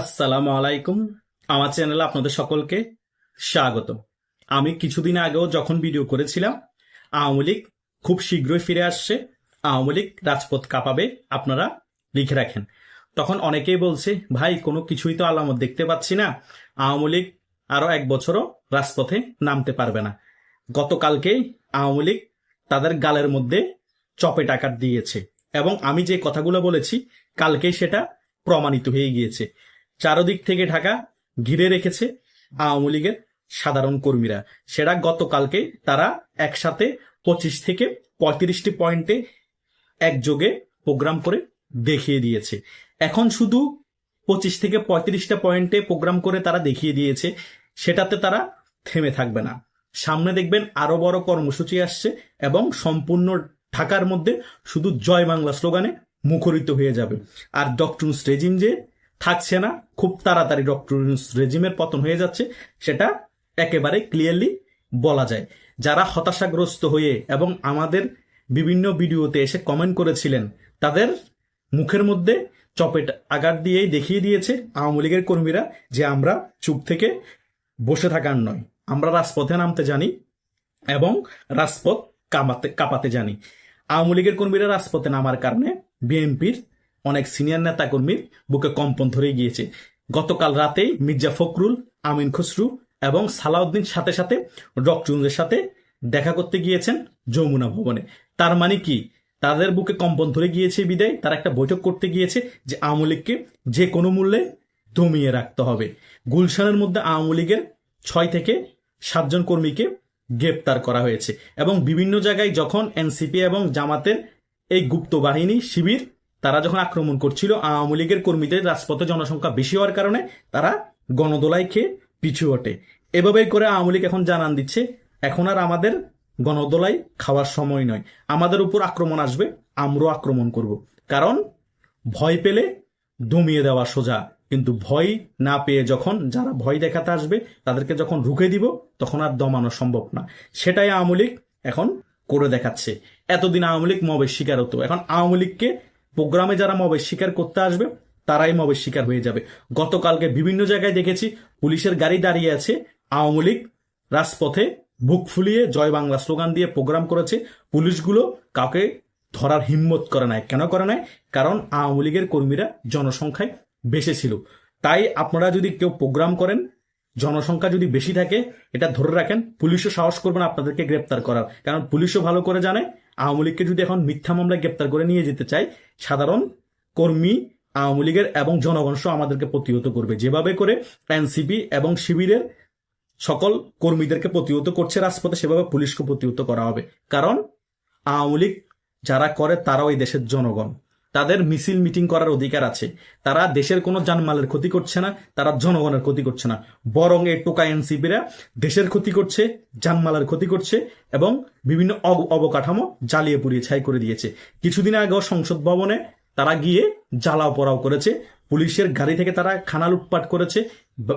আসসালামু আলাইকুম। আমার চ্যানেলে আপনাদের সকলকে স্বাগত আমি কিছুদিন আগেও যখন ভিডিও করেছিলাম, আওয়ামী লীগ খুব শীঘ্রই ফিরে আসছে। আওয়ামী লীগ রাজপথ কাঁপাবে, আপনারা লিখে রাখেন। তখন অনেকেই বলছে, ভাই, কোনো কিছুই তো আলামত দেখতে পাচ্ছি না। আওয়ামী লীগ আরও এক বছরও রাজপথে নামতে পারবে না। গতকালকেই আওয়ামী লীগ তাদের গালের মধ্যে চপে টাকার দিয়েছে এবং আমি যে কথাগুলো বলেছি, কালকেই সেটা প্রমাণিত হয়ে গিয়েছে। চারদিক থেকে ঢাকা ঘিরে রেখেছে আওয়ামী লীগের সাধারণ কর্মীরা। সেটা গতকালকে তারা একসাথে পঁচিশ থেকে পঁয়ত্রিশটি পয়েন্টে একযোগে প্রোগ্রাম করে দেখিয়ে দিয়েছে। এখন শুধু পঁচিশ থেকে পঁয়ত্রিশটা পয়েন্টে প্রোগ্রাম করে তারা দেখিয়ে দিয়েছে, সেটাতে তারা থেমে থাকবে না। সামনে দেখবেন আরও বড় কর্মসূচি আসছে এবং সম্পূর্ণ ঢাকার মধ্যে শুধু জয় বাংলা স্লোগানে মুখরিত হয়ে যাবে। আর ডক্টর রেজিম যে থাকছে না, খুব তাড়াতাড়ি ডক্টর রেজিমের পতন হয়ে যাচ্ছে, সেটা একেবারে ক্লিয়ারলি বলা যায়। যারা হতাশাগ্রস্ত হয়ে এবং আমাদের বিভিন্ন ভিডিওতে এসে কমেন্ট করেছিলেন, তাদের মুখের মধ্যে চপেট আঘাত দিয়েই দেখিয়ে দিয়েছে আওয়ামী লীগের কর্মীরা যে আমরা চুপ থেকে বসে থাকার নয়। আমরা রাজপথে নামতে জানি এবং রাজপথ কামাতে, কাঁপাতে জানি। আওয়ামী লীগের কর্মীরা রাজপথে নামার কারণে বিএনপির অনেক সিনিয়র নেতা কর্মীর বুকে কম্পন ধরে গিয়েছে। গতকাল রাতেই মির্জা ফখরুল, আমিন খসরু এবং সালাউদ্দিন সাথে সাথে ডক্টরদের সাথে দেখা করতে গিয়েছেন যমুনা ভবনে। তার মানে কি? তাদের বুকে কম্পন ধরে গিয়েছে বিদায়। তারা একটা বৈঠক করতে গিয়েছে যে আওয়ামী লীগকে যে কোনো মূল্যে দমিয়ে রাখতে হবে। গুলশানের মধ্যে আওয়ামী লীগের ছয় থেকে সাতজন কর্মীকে গ্রেপ্তার করা হয়েছে এবং বিভিন্ন জায়গায় যখন এনসিপি এবং জামাতের এই গুপ্ত বাহিনী, শিবির তারা যখন আক্রমণ করছিল, আওয়ামী লীগের কর্মীদের রাজপথে জনসংখ্যা বেশি হওয়ার কারণে তারা গণদোলাই খেয়ে পিছু হটে। এভাবেই করে আওয়ামী লীগ এখন জানান দিচ্ছে, এখন আর আমাদের গণদোলাই খাওয়ার সময় নয়। আমাদের উপর আক্রমণ আসবে, আমরাও আক্রমণ করব। কারণ ভয় পেলে দমিয়ে দেওয়া সোজা, কিন্তু ভয় না পেয়ে যখন যারা ভয় দেখাতে আসবে, তাদেরকে যখন রুখে দিব, তখন আর দমানো সম্ভব না। সেটাই আওয়ামী লীগ এখন করে দেখাচ্ছে। এতদিন আওয়ামী লীগ মবের শিকার হতো এখন আওয়ামী লীগকে প্রোগ্রামে যারা মবের শিকার করতে আসবে, তারাই মবের শিকার হয়ে যাবে। গতকালকে বিভিন্ন জায়গায় দেখেছি পুলিশের গাড়ি দাঁড়িয়ে আছে, আওয়ামী লীগ রাজপথে বুক ফুলিয়ে জয় বাংলা স্লোগান দিয়ে প্রোগ্রাম করেছে। পুলিশগুলো কাউকে ধরার হিম্মত করে নাই। কেন করে নাই? কারণ আওয়ামী লীগের কর্মীরা জনসংখ্যায় বেশি ছিল। তাই আপনারা যদি কেউ প্রোগ্রাম করেন, জনসংখ্যা যদি বেশি থাকে, এটা ধরে রাখেন, পুলিশও সাহস করবেন আপনাদেরকে গ্রেপ্তার করার। কারণ পুলিশও ভালো করে জানে আওয়ামী লীগকে যদি এখন মিথ্যা মামলায় গ্রেপ্তার করে নিয়ে যেতে চাই সাধারণ কর্মী, আওয়ামী লীগের এবং জনগণ সহ আমাদেরকে প্রতিহত করবে। যেভাবে করে এনসিপি এবং শিবিরের সকল কর্মীদেরকে প্রতিহত করছে রাজপথে, সেভাবে পুলিশকে প্রতিহত করা হবে। কারণ আওয়ামী লীগ যারা করে, তারাও এই দেশের জনগণ। তাদের মিছিল মিটিং করার অধিকার আছে। তারা দেশের কোনো জানমালের ক্ষতি করছে না, তারা জনগণের ক্ষতি করছে না। বরং এই টোকা এনসিপিরা দেশের ক্ষতি করছে জানমালের ক্ষতি করছে এবং বিভিন্ন অব- অবকাঠামো জ্বালিয়ে পুড়িয়ে ছাই করে দিয়েছে। কিছুদিন আগেও সংসদ ভবনে তারা গিয়ে জ্বালাও পড়াও করেছে। পুলিশের গাড়ি থেকে তারা খানা লুটপাট করেছে।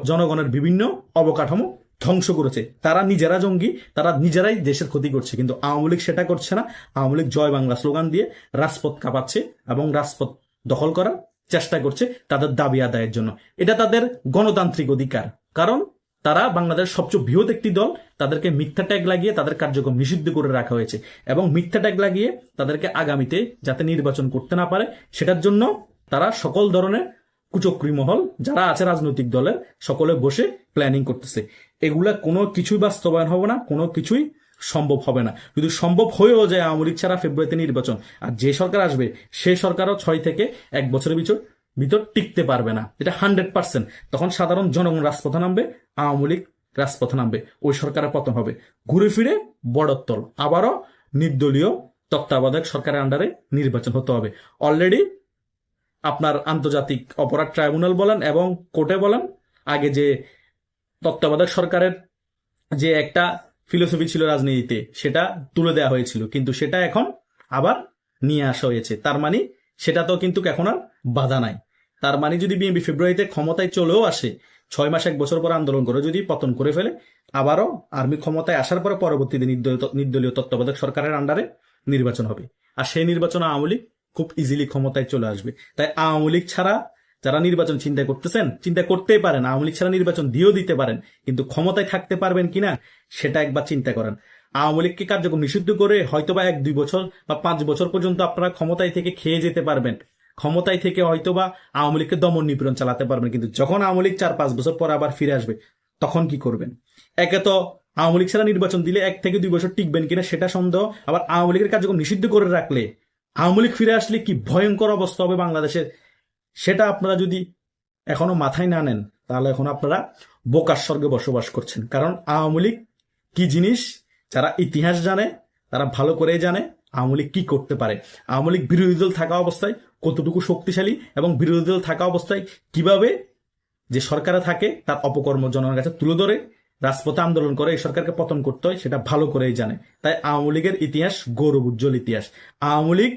জনগণের বিভিন্ন অবকাঠামো ধ্বংস করেছে। তারা নিজেরা জঙ্গি, তারা নিজেরাই দেশের ক্ষতি করছে। কিন্তু আওয়ামী লীগ সেটা করছে না। আওয়ামী লীগ জয় বাংলা স্লোগান দিয়ে রাজপথ কাঁপাচ্ছে এবং রাজপথ দখল করার চেষ্টা করছে তাদের দাবি আদায়ের জন্য। এটা তাদের গণতান্ত্রিক অধিকার। কারণ তারা বাংলাদেশের সবচেয়ে বৃহৎ একটি দল। তাদেরকে মিথ্যা ট্যাগ লাগিয়ে তাদের কার্যক্রম নিষিদ্ধ করে রাখা হয়েছে এবং মিথ্যা ট্যাগ লাগিয়ে তাদেরকে আগামীতে যাতে নির্বাচন করতে না পারে, সেটার জন্য তারা সকল ধরনের কুচক্রী মহল, যারা আছে রাজনৈতিক দলের, সকলে বসে প্ল্যানিং করতেছে। এগুলা কোনো কিছুই বাস্তবায়ন হবে না, কোনো কিছুই সম্ভব হবে না। যদি সম্ভব হয়েও যায় আওয়ামী লীগ ছাড়া ফেব্রুয়ারিতে নির্বাচন, আর যে সরকার আসবে, সে সরকারও ছয় থেকে এক বছরের ভিতর ভিতর টিকতে পারবে না। এটা হান্ড্রেড পার্সেন্ট। তখন সাধারণ জনগণ রাজপথে নামবে, আওয়ামী লীগ রাজপথে নামবে। ওই সরকারের পতন হবে। ঘুরে ফিরে বড়ত্তল আবারও নির্দলীয়, তত্ত্বাবধায়ক সরকারের আন্ডারে নির্বাচন হতে হবে। অলরেডি আপনার আন্তর্জাতিক অপরাধ ট্রাইব্যুনাল বলেন এবং কোর্টে বলেন, আগে যে তত্ত্বাবধায়ক সরকারের যে একটা ফিলোসফি ছিল রাজনীতিতে, সেটা তুলে দেওয়া হয়েছিল। কিন্তু সেটা এখন আবার নিয়ে আসা হয়েছে। তার মানে সেটা তো কিন্তু এখন আর বাধা নাই। তার মানে যদি বিএনপি ফেব্রুয়ারিতে ক্ষমতায় চলেও আসে, ছয় মাস এক বছর পর আন্দোলন করে যদি পতন করে ফেলে, আবারও আর্মি ক্ষমতায় আসার পরে পরবর্তীতে নির্দলীয় তত্ত্বাবধায়ক সরকারের আন্ডারে নির্বাচন হবে। আর সেই নির্বাচন আওয়ামী লীগ খুব ইজিলি ক্ষমতায় চলে আসবে। তাই আওয়ামী লীগ ছাড়া যারা নির্বাচন চিন্তা করতেছেন, চিন্তা করতেই পারেন, আওয়ামী লীগ ছাড়া নির্বাচন দিয়েও দিতে পারেন, কিন্তু ক্ষমতায় থাকতে পারবেন কিনা, সেটা একবার চিন্তা করেন। আওয়ামী লীগকে কার্যক্রম নিষিদ্ধ করে হয়তোবা এক, দুই বছর বা পাঁচ বছর পর্যন্ত আপনারা ক্ষমতায় থেকে খেয়ে যেতে পারবেন। ক্ষমতায় থেকে হয়তোবা আওয়ামী লীগকে দমন নিপীড়ন চালাতে পারবেন, কিন্তু যখন আওয়ামী লীগ চার, পাঁচ বছর পর আবার ফিরে আসবে, তখন কি করবেন? একে তো আওয়ামী লীগ ছাড়া নির্বাচন দিলে এক থেকে দুই বছর টিকবেন কিনা সেটা সন্দেহ, আবার আওয়ামী লীগের কার্যক্রম নিষিদ্ধ করে রাখলে আওয়ামী লীগ ফিরে আসলে কি ভয়ঙ্কর অবস্থা হবে বাংলাদেশের সেটা আপনারা যদি এখনও মাথায় না নেন, তাহলে এখন আপনারা বোকার স্বর্গে বসবাস করছেন। কারণ আওয়ামী লীগ কি জিনিস? যারা ইতিহাস জানে, তারা ভালো করেই জানে আওয়ামী লীগ কি করতে পারে। আওয়ামী লীগ বিরোধী দল থাকা অবস্থায় কতটুকু শক্তিশালী এবং বিরোধী দল থাকা অবস্থায় কীভাবে যে সরকারে থাকে, তার অপকর্ম জনগণের কাছে তুলে ধরে, রাজপথে আন্দোলন করে, এই সরকারকে পতন করতে হয়, সেটা ভালো করেই জানে। তাই আওয়ামী লীগের ইতিহাস গৌরব উজ্জ্বল ইতিহাস। আওয়ামী লীগ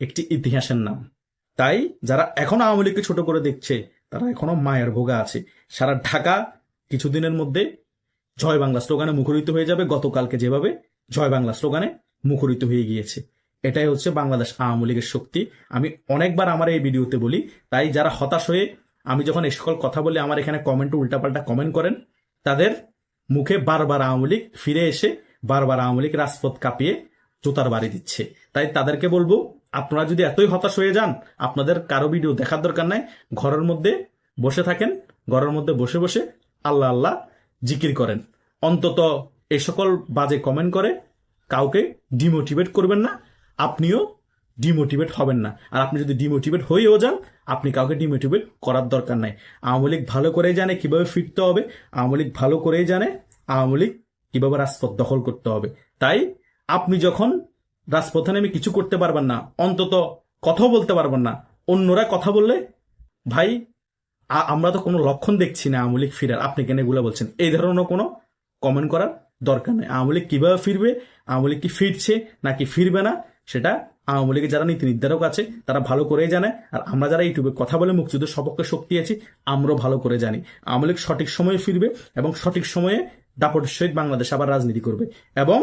একটি ইতিহাসের নাম। তাই যারা এখন আওয়ামী লীগকে ছোট করে দেখছে, তারা এখনও মায়ের ভোগা আছে। সারা ঢাকা কিছুদিনের মধ্যে জয় বাংলা স্লোগানে মুখরিত হয়ে যাবে, গতকালকে যেভাবে জয় বাংলা স্লোগানে মুখরিত হয়ে গিয়েছে। এটাই হচ্ছে বাংলাদেশ আওয়ামী লীগের শক্তি। আমি অনেকবার আমার এই ভিডিওতে বলি, তাই যারা হতাশ হয়ে আমি যখন এই সকল কথা বলি, আমার এখানে কমেন্ট উল্টাপাল্টা কমেন্ট করেন, তাদের মুখে বারবার আওয়ামী লীগ ফিরে এসে বারবার আওয়ামী লীগ রাজপথ কাঁপিয়ে জুতার বাড়ি দিচ্ছে। তাই তাদেরকে বলব আপনারা যদি এতই হতাশ হয়ে যান, আপনাদের কারও ভিডিও দেখার দরকার নাই। ঘরের মধ্যে বসে থাকেন, ঘরের মধ্যে বসে বসে আল্লাহ আল্লাহ জিকির করেন। অন্তত এই সকল বাজে কমেন্ট করে কাউকে ডিমোটিভেট করবেন না, আপনিও ডিমোটিভেট হবেন না। আর আপনি যদি ডিমোটিভেট হয়েও যান, আপনি কাউকে ডিমোটিভেট করার দরকার নাই। আওয়ামী লীগ ভালো করেই জানে কীভাবে ফিরতে হবে, আওয়ামী লীগ ভালো করেই জানে আওয়ামী লীগ কীভাবে রাজপথ দখল করতে হবে। তাই আপনি যখন রাজপথে নেমে কিছু করতে পারবেন না, অন্তত কথাও বলতে পারবেন না। অন্যরা কথা বললে, ভাই আমরা তো কোনো লক্ষণ দেখছি না আওয়ামী লীগ ফিরার। আপনি কেন এগুলো বলছেন? এই ধরনের কোনো কমেন্ট করার দরকার নেই। আওয়ামী লীগ কীভাবে ফিরবে? আওয়ামী লীগ কি ফিরছে নাকি ফিরবে না? সেটা আওয়ামী লীগের যারা নীতি নির্ধারক আছে, তারা ভালো করেই জানে। আর আমরা যারা ইউটিউবে কথা বলে মুক্তিযুদ্ধের সপক্ষে শক্তি আছি, আমরাও ভালো করে জানি। আওয়ামী লীগ সঠিক সময়ে ফিরবে এবং সঠিক সময়ে দাপটের সহিত বাংলাদেশ আবার রাজনীতি করবে। এবং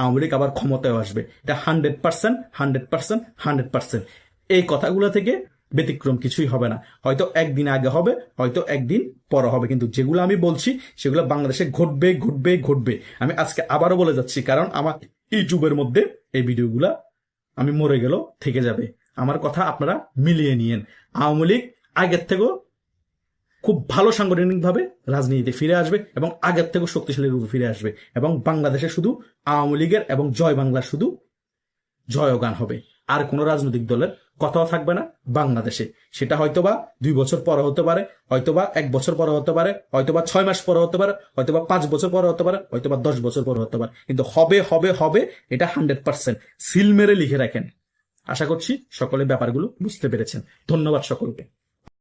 আওয়ামী লীগ আবার ক্ষমতায় আসবে। এটা hundred percent hundred percent hundred percent. এই কথাগুলো থেকে ব্যতিক্রম কিছুই হবে না। হয়তো একদিন আগে হবে, হয়তো একদিন পরে হবে। কিন্তু যেগুলো আমি বলছি, সেগুলো বাংলাদেশে ঘটবে ঘটবে ঘটবে। আমি আজকে আবারও বলে যাচ্ছি, কারণ আমার ইউটিউবের মধ্যে এই ভিডিওগুলো আমি মরে গেল থেকে যাবে। আমার কথা আপনারা মিলিয়ে নিয়েন। আওয়ামী লীগ আগের থেকেও খুব ভালো সাংগঠনিকভাবে রাজনীতিতে ফিরে আসবে এবং আগের থেকেও শক্তিশালী রূপে ফিরে আসবে এবং বাংলাদেশে শুধু আওয়ামী লীগের এবং জয় বাংলার শুধু জয়গান হবে। আর কোনো রাজনৈতিক দলের কথাও থাকবে না বাংলাদেশে। সেটা হয়তোবা দুই বছর পরে হতে পারে, হয়তোবা এক বছর পরে হতে পারে, হয়তোবা ছয় মাস পরে হতে পারে, হয়তোবা পাঁচ বছর পরে হতে পারে, হয়তোবা দশ বছর পরে হতে পারে। কিন্তু হবে হবে হবে এটা হান্ড্রেড পার্সেন্ট সিল মেরে লিখে রাখেন। আশা করছি সকলে ব্যাপারগুলো বুঝতে পেরেছেন। ধন্যবাদ সকলকে।